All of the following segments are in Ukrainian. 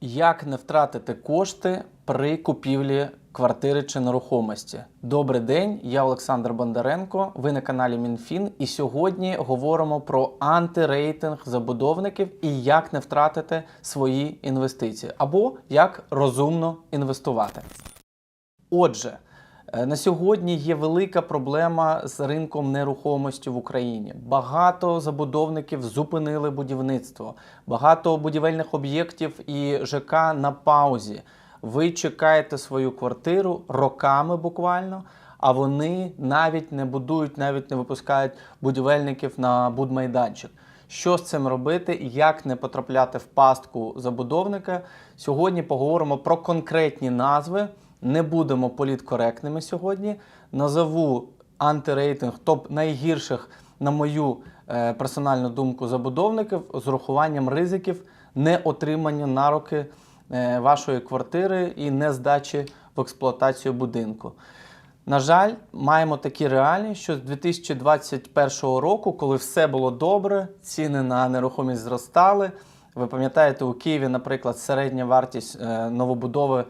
Як не втратити кошти при купівлі квартири чи нерухомості? Добрий день, я Олександр Бондаренко. Ви на каналі МінФін. І сьогодні говоримо про антирейтинг забудовників і як не втратити свої інвестиції, або як розумно інвестувати. Отже, на сьогодні є велика проблема з ринком нерухомості в Україні. Багато забудовників зупинили будівництво, багато будівельних об'єктів і ЖК на паузі. Ви чекаєте свою квартиру роками буквально, а вони навіть не будують, навіть не випускають будівельників на будмайданчик. Що з цим робити, як не потрапляти в пастку забудовника? Сьогодні поговоримо про конкретні назви. Не будемо політкоректними сьогодні. Назову антирейтинг топ найгірших, на мою е, персональну думку, забудовників з урахуванням ризиків неотримання на руки е, вашої квартири і не здачі в експлуатацію будинку. На жаль, маємо такі реалії, що з 2021 року, коли все було добре, ціни на нерухомість зростали. Ви пам'ятаєте, у Києві, наприклад, середня вартість е, новобудови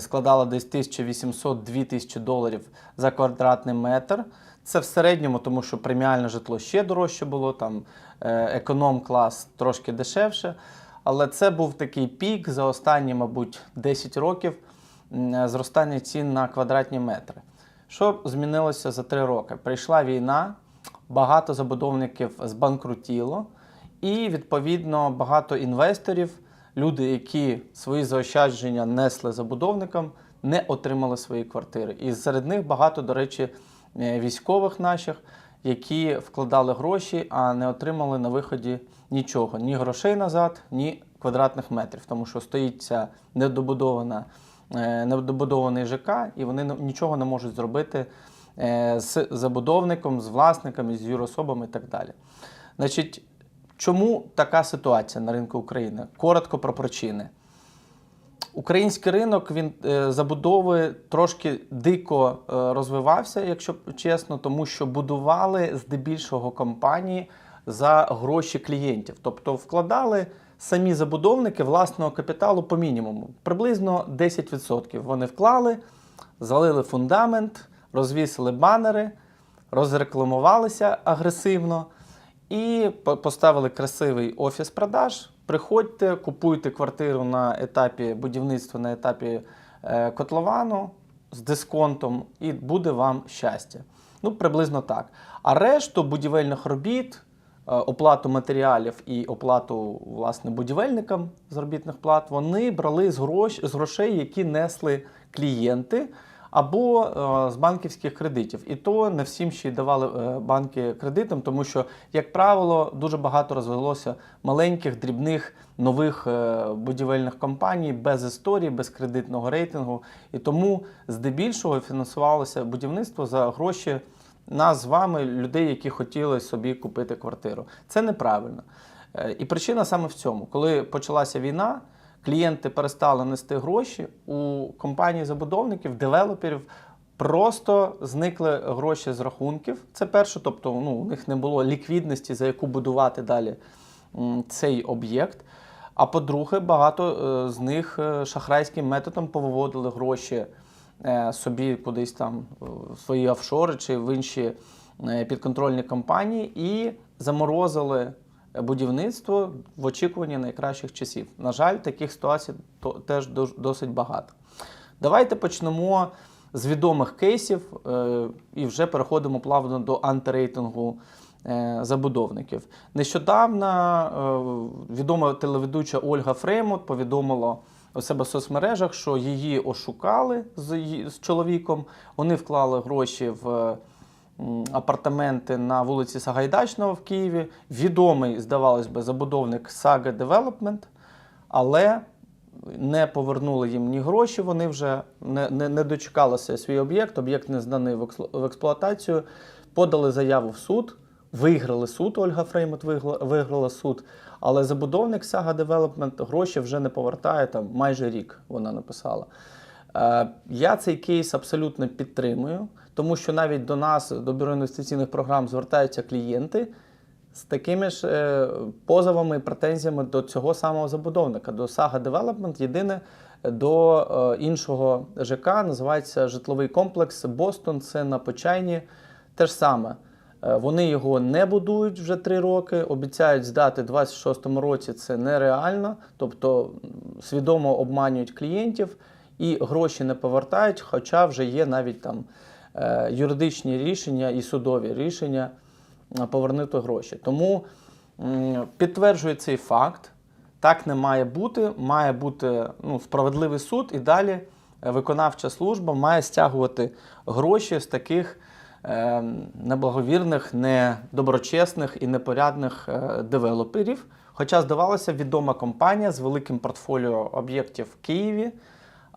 складала десь 1800-2000 доларів за квадратний метр. Це в середньому, тому що преміальне житло ще дорожче було, там е, економ-клас трошки дешевше. Але це був такий пік за останні, мабуть, 10 років е, зростання цін на квадратні метри. Що змінилося за три роки? Прийшла війна, багато забудовників збанкрутіло, і відповідно багато інвесторів, люди, які свої заощадження несли забудовникам, не отримали свої квартири. І серед них багато, до речі, е, військових наших, які вкладали гроші, а не отримали на виході нічого: ні грошей назад, ні квадратних метрів, тому що стоїть ця недобудована е, недобудований ЖК, і вони нічого не можуть зробити е, з забудовником, з власниками, з юрособами і так далі. Значить, чому така ситуація на ринку України? Коротко про причини. Український ринок він е, забудови трошки дико е, розвивався, якщо чесно, тому що будували здебільшого компанії за гроші клієнтів, тобто вкладали самі забудовники власного капіталу по мінімуму. Приблизно 10% вони вклали, залили фундамент, розвісили банери, розрекламувалися агресивно і поставили красивий офіс продаж. Приходьте, купуйте квартиру на етапі будівництва, на етапі е, котловану з дисконтом, і буде вам щастя. Ну, приблизно так. А решту будівельних робіт, е, оплату матеріалів і оплату власне будівельникам заробітних плат, вони брали з, грош, з грошей, які несли клієнти або е, з банківських кредитів. І то не всім ще й давали е, банки кредитом, тому що, як правило, дуже багато розвелося маленьких, дрібних нових е, будівельних компаній без історії, без кредитного рейтингу. І тому здебільшого фінансувалося будівництво за гроші нас з вами, людей, які хотіли собі купити квартиру. Це неправильно. І причина саме в цьому, коли почалася війна. Клієнти перестали нести гроші у компаній забудовників, девелоперів. Просто зникли гроші з рахунків. Це перше, тобто ну, у них не було ліквідності, за яку будувати далі цей об'єкт. А по-друге, багато е, з них е, шахрайським методом повиводили гроші е, собі кудись там в свої офшори чи в інші підконтрольні компанії і заморозили будівництво в очікуванні найкращих часів. На жаль, таких ситуацій теж досить багато. Давайте почнемо з відомих кейсів е, і вже переходимо плавно до антирейтингу е, забудовників. Нещодавно е, відома телеведуча Ольга Фреймут повідомила у себе в соцмережах, що її ошукали з, чоловіком. Вони вклали гроші в апартаменти на вулиці Сагайдачного в Києві. Відомий, здавалось би, забудовник Saga Development, але не повернули їм ні гроші, вони вже не, не, не дочекалися свій об'єкт, об'єкт не зданий в, експлуатацію, подали заяву в суд, виграли суд, Ольга Фреймут виграла, суд, але забудовник Saga Development гроші вже не повертає, там майже рік вона написала. Е, Я цей кейс абсолютно підтримую, тому що навіть до нас, до бюро інвестиційних програм, звертаються клієнти з такими ж е, позовами і претензіями до цього самого забудовника, до Saga Development. Єдине до е, іншого ЖК називається житловий комплекс Бостон. Це на Почайні. Те ж саме. Е, Вони його не будують вже три роки, обіцяють здати у 26-му році. Це нереально, тобто свідомо обманюють клієнтів і гроші не повертають, хоча вже є навіть там юридичні рішення і судові рішення е, повернути гроші. Тому м, підтверджую цей факт. Так не має бути. Має бути ну, справедливий суд, і далі е, виконавча служба має стягувати гроші з таких е, неблаговірних, недоброчесних і непорядних е, девелоперів. Хоча, здавалося, відома компанія з великим портфоліо об'єктів в Києві,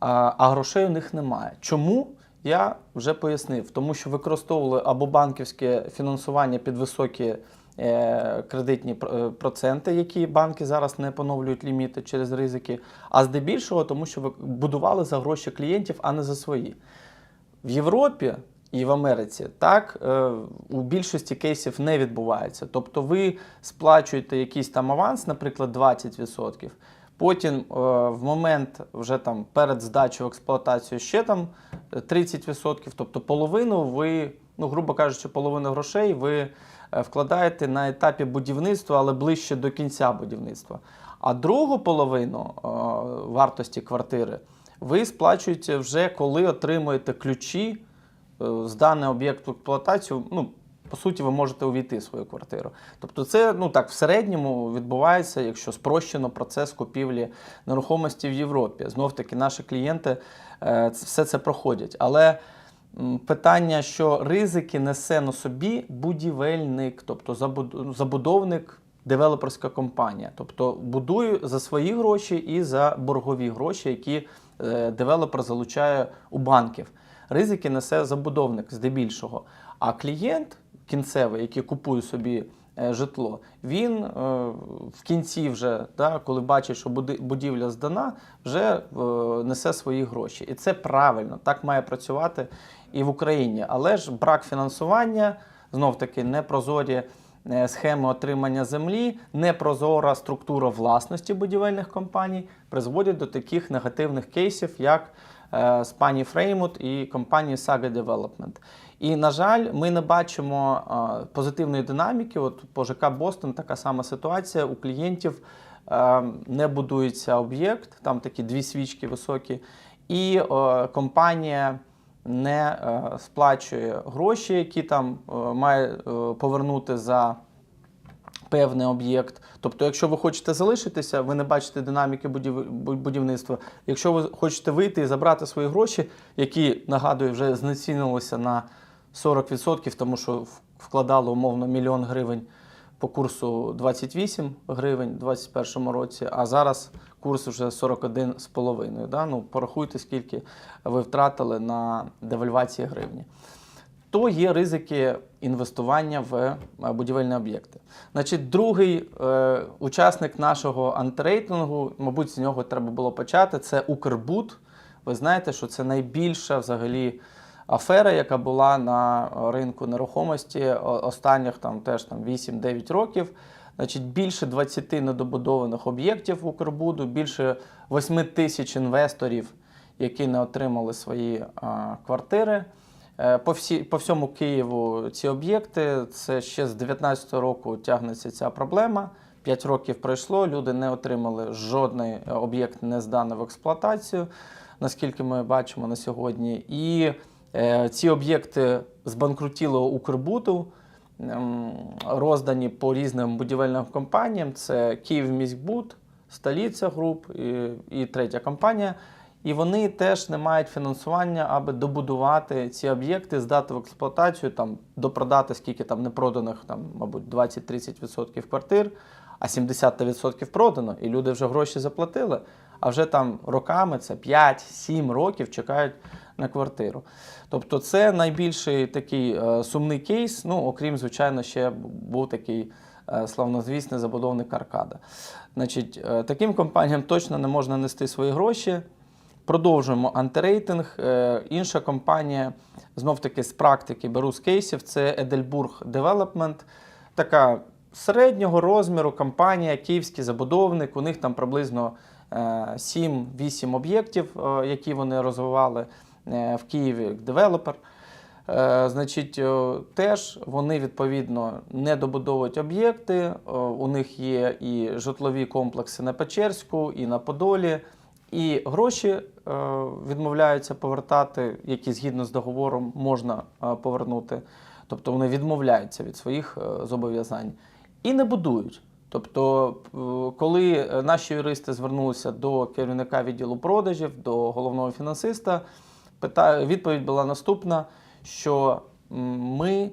а, а грошей у них немає. Чому? Я вже пояснив, тому що використовували або банківське фінансування під високі е, кредитні е, проценти, які банки зараз не поновлюють ліміти через ризики, а здебільшого, тому що будували за гроші клієнтів, а не за свої. В Європі і в Америці так е, у більшості кейсів не відбувається. Тобто ви сплачуєте якийсь там аванс, наприклад, 20%, потім в момент вже там перед здачею в експлуатацію ще там 30%, тобто половину ви, ну грубо кажучи, половину грошей ви е, вкладаєте на етапі будівництва, але ближче до кінця будівництва. А другу половину е, вартості квартири ви сплачуєте вже коли отримуєте ключі е, з даного об'єкту експлуатацію. Ну, по суті, ви можете увійти в свою квартиру. Тобто, це ну так в середньому відбувається, якщо спрощено процес купівлі нерухомості в Європі. Знов таки, наші клієнти е, все це проходять. Але питання, що ризики несе на собі будівельник, тобто забудовник. Девелоперська компанія, тобто будує за свої гроші і за боргові гроші, які е, девелопер залучає у банків. Ризики несе забудовник здебільшого. А клієнт кінцевий, який купує собі е, житло, він е, в кінці вже, да, коли бачить, що будівля здана, вже е, несе свої гроші. І це правильно, так має працювати і в Україні. Але ж брак фінансування, знов таки непрозорі схеми отримання землі, непрозора структура власності будівельних компаній призводять до таких негативних кейсів, як з пані Фреймут і компанії Saga Development. І, на жаль, ми не бачимо е, позитивної динаміки. От по ЖК Бостон така сама ситуація. У клієнтів е, не будується об'єкт, там такі дві свічки високі, і е, компанія не е, сплачує гроші, які там е, має е, повернути за певний об'єкт. Тобто, якщо ви хочете залишитися, ви не бачите динаміки будів- будівництва. Якщо ви хочете вийти і забрати свої гроші, які, нагадую, вже знецінилися на 40%, тому що вкладали умовно мільйон гривень по курсу 28 гривень у 2021 році, а зараз курс вже 41,5. Да? Ну, порахуйте, скільки ви втратили на девальвації гривні то є ризики інвестування в е, будівельні об'єкти. Значить, другий е, учасник нашого антирейтингу, мабуть, з нього треба було почати, це Укрбуд. Ви знаєте, що це найбільша взагалі афера, яка була на ринку нерухомості останніх там теж там 8-9 років. Значить, більше 20 недобудованих об'єктів Укрбуду, більше 8 тисяч інвесторів, які не отримали свої а, квартири. Е, По, всі, по всьому Києву ці об'єкти. Це ще з 19 року тягнеться ця проблема. 5 років пройшло, люди не отримали жодний е, об'єкт не зданий в експлуатацію, наскільки ми бачимо на сьогодні. І е, ці об'єкти збанкрутілого Укрбуту, ем, роздані по різним будівельним компаніям. Це Київміськбуд, Столиця Груп і, і третя компанія. І вони теж не мають фінансування, аби добудувати ці об'єкти, здати в експлуатацію, там допродати скільки там непроданих, там, мабуть, 20-30% квартир, а 70% продано, і люди вже гроші заплатили. А вже там роками, це 5-7 років чекають на квартиру. Тобто, це найбільший такий е, сумний кейс. Ну, окрім, звичайно, ще був такий е, славнозвісний забудовник Аркада. Значить, е, таким компаніям точно не можна нести свої гроші. Продовжуємо антирейтинг. Е, Інша компанія, знов таки з практики беру з кейсів, це Edelburg Development. Така середнього розміру компанія, київський забудовник. У них там приблизно е, 7-8 об'єктів, е, які вони розвивали е, в Києві як девелопер. Е, Значить, е, теж вони відповідно не добудовують об'єкти. Е, У них є і житлові комплекси на Печерську, і на Подолі. І гроші е, відмовляються повертати, які згідно з договором можна е, повернути. Тобто вони відмовляються від своїх е, зобов'язань і не будують. Тобто, коли наші юристи звернулися до керівника відділу продажів, до головного фінансиста, відповідь була наступна: що ми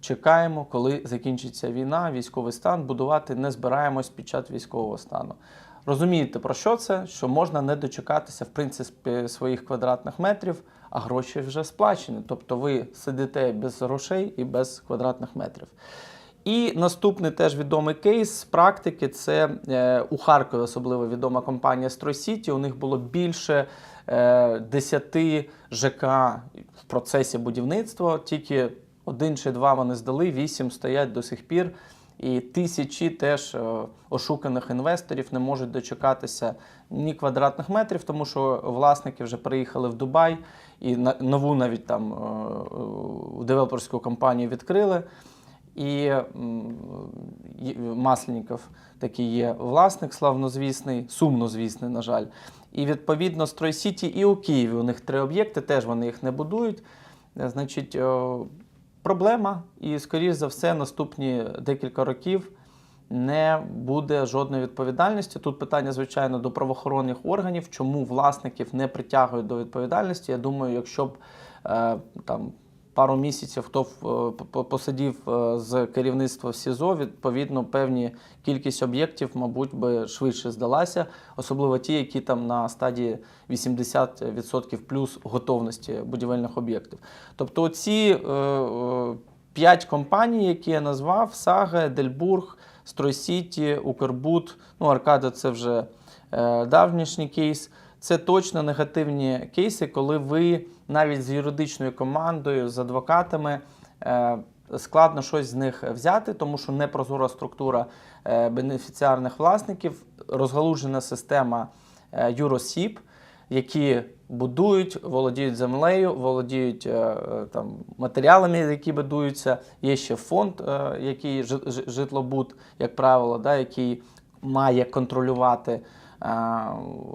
чекаємо, коли закінчиться війна, військовий стан, будувати не збираємось під час військового стану. Розумієте, про що це? Що можна не дочекатися в принципі своїх квадратних метрів, а гроші вже сплачені. Тобто ви сидите без грошей і без квадратних метрів. І наступний теж відомий кейс з практики це е, у Харкові особливо відома компанія Стройсіті. У них було більше е, 10 ЖК в процесі будівництва. Тільки один чи два вони здали, вісім стоять до сих пір. І тисячі теж е, ошуканих інвесторів не можуть дочекатися ні квадратних метрів, тому що власники вже приїхали в Дубай і нову навіть там е, е, девелоперську компанію відкрили. І Масленіков такий є власник, славнозвісний, сумнозвісний, на жаль. І відповідно Строй Сіті і у Києві у них три об'єкти, теж вони їх не будують. Значить, проблема, і, скоріш за все, наступні декілька років не буде жодної відповідальності. Тут питання, звичайно, до правоохоронних органів, чому власників не притягують до відповідальності. Я думаю, якщо б е, там. Пару місяців хто е, посидів е, з керівництва в СІЗО, відповідно, певні кількість об'єктів, мабуть, би швидше здалася, особливо ті, які там на стадії 80% плюс готовності будівельних об'єктів. Давайте ці е, п'ять компаній, які я назвав: Сага, Дельбург, Стройсіті, Укрбуд, ну Аркада це вже давнішній кейс. Це точно негативні кейси, коли ви навіть з юридичною командою, з адвокатами е, складно щось з них взяти, тому що непрозора структура е, бенефіціарних власників, розгалужена система е, юросіб, які будують, володіють землею, володіють там, матеріалами, які будуються. Є ще фонд, який жи- жи- житлобуд, як правило, да, який має контролювати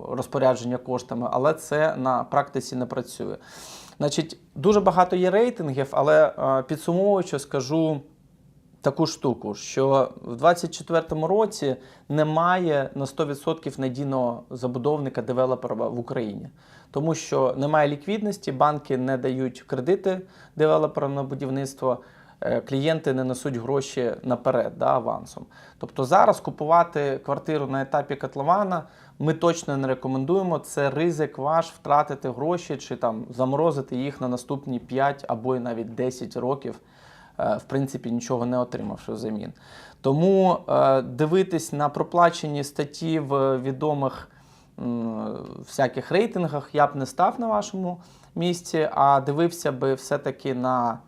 розпорядження коштами, але це на практиці не працює. Значить, дуже багато є рейтингів, але е, підсумовуючи, скажу таку штуку, що в 2024 році немає на 100% надійного забудовника девелопера в Україні, тому що немає ліквідності, банки не дають кредити девелоперам на будівництво. Е, Клієнти не несуть гроші наперед да, авансом. Тобто зараз купувати квартиру на етапі котлована ми точно не рекомендуємо. Це ризик ваш втратити гроші чи там заморозити їх на наступні 5 або й навіть 10 років е, в принципі нічого не отримавши взамін. Тому е, дивитись на проплачені статті в відомих всяких рейтингах я б не став на вашому місці, а дивився би все-таки на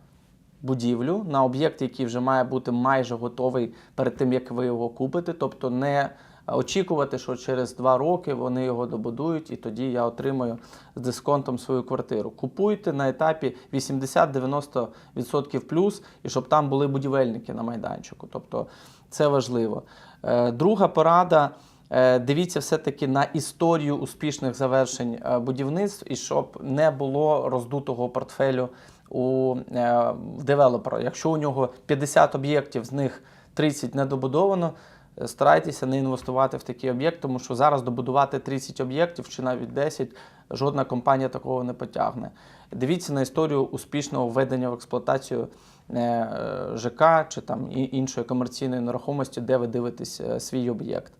будівлю, на об'єкт, який вже має бути майже готовий перед тим, як ви його купите. Тобто не очікувати, що через два роки вони його добудують, і тоді я отримаю з дисконтом свою квартиру. Купуйте на етапі 80-90% плюс, і щоб там були будівельники на майданчику. Тобто це важливо. Е, Друга порада. Е, Дивіться все-таки на історію успішних завершень е, будівництв і щоб не було роздутого портфелю у е, девелопера. Якщо у нього 50 об'єктів, з них 30 недобудовано, е, старайтеся не інвестувати в такий об'єкт, тому що зараз добудувати 30 об'єктів чи навіть 10 жодна компанія такого не потягне. Дивіться на історію успішного введення в експлуатацію е, ЖК чи там іншої комерційної нерухомості, де ви дивитесь свій об'єкт.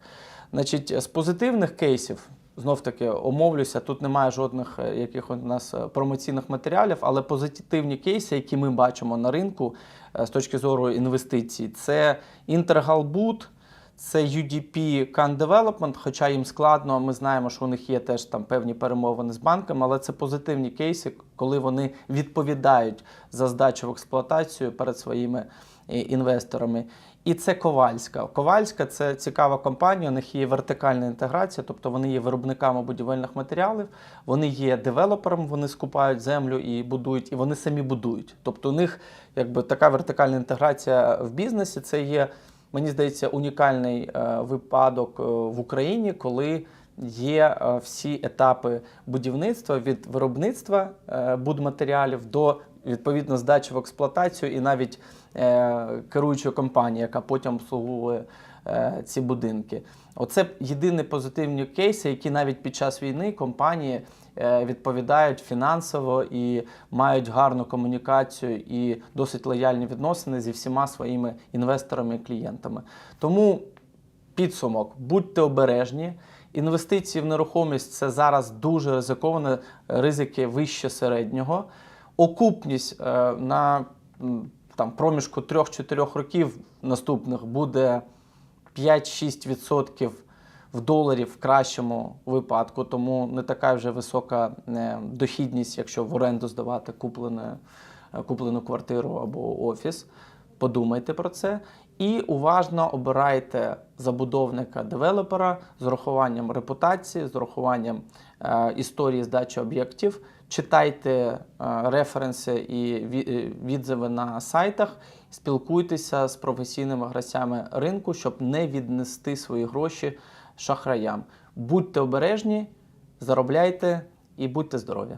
Значить, з позитивних кейсів, знов таки омовлюся, тут немає жодних е, яких у нас е, промоційних матеріалів, але позитивні кейси, які ми бачимо на ринку е, з точки зору інвестицій, це Інтергалбуд, це UDP Can Development, хоча їм складно, ми знаємо, що у них є теж там певні перемовини з банками, але це позитивні кейси, коли вони відповідають за здачу в експлуатацію перед своїми інвесторами. І це Ковальська. Ковальська це цікава компанія. У них є вертикальна інтеграція, тобто вони є виробниками будівельних матеріалів, вони є девелопером, вони скупають землю і будують, і вони самі будують. Тобто у них якби така вертикальна інтеграція в бізнесі. Це є, мені здається, унікальний е, випадок е, в Україні, коли є е, всі етапи будівництва від виробництва будматеріалів до відповідно здачі в експлуатацію і навіть е, керуючої компанії, яка потім обслуговує е, ці будинки. Оце єдині позитивні кейси, які навіть під час війни компанії е, відповідають фінансово і мають гарну комунікацію і досить лояльні відносини зі всіма своїми інвесторами і клієнтами. Тому підсумок, будьте обережні. Інвестиції в нерухомість це зараз дуже ризиковано, ризики вище середнього. Окупність е, на там, проміжку 3-4 років наступних буде 5-6% в доларі в кращому випадку, тому не така вже висока е, дохідність, якщо в оренду здавати куплене, е, куплену квартиру або офіс. Подумайте про це і уважно обирайте забудовника-девелопера з урахуванням репутації, з урахуванням е, історії здачі об'єктів. Читайте е, референси і е, відзиви на сайтах, спілкуйтеся з професійними гравцями ринку, щоб не віднести свої гроші шахраям. Будьте обережні, заробляйте і будьте здорові!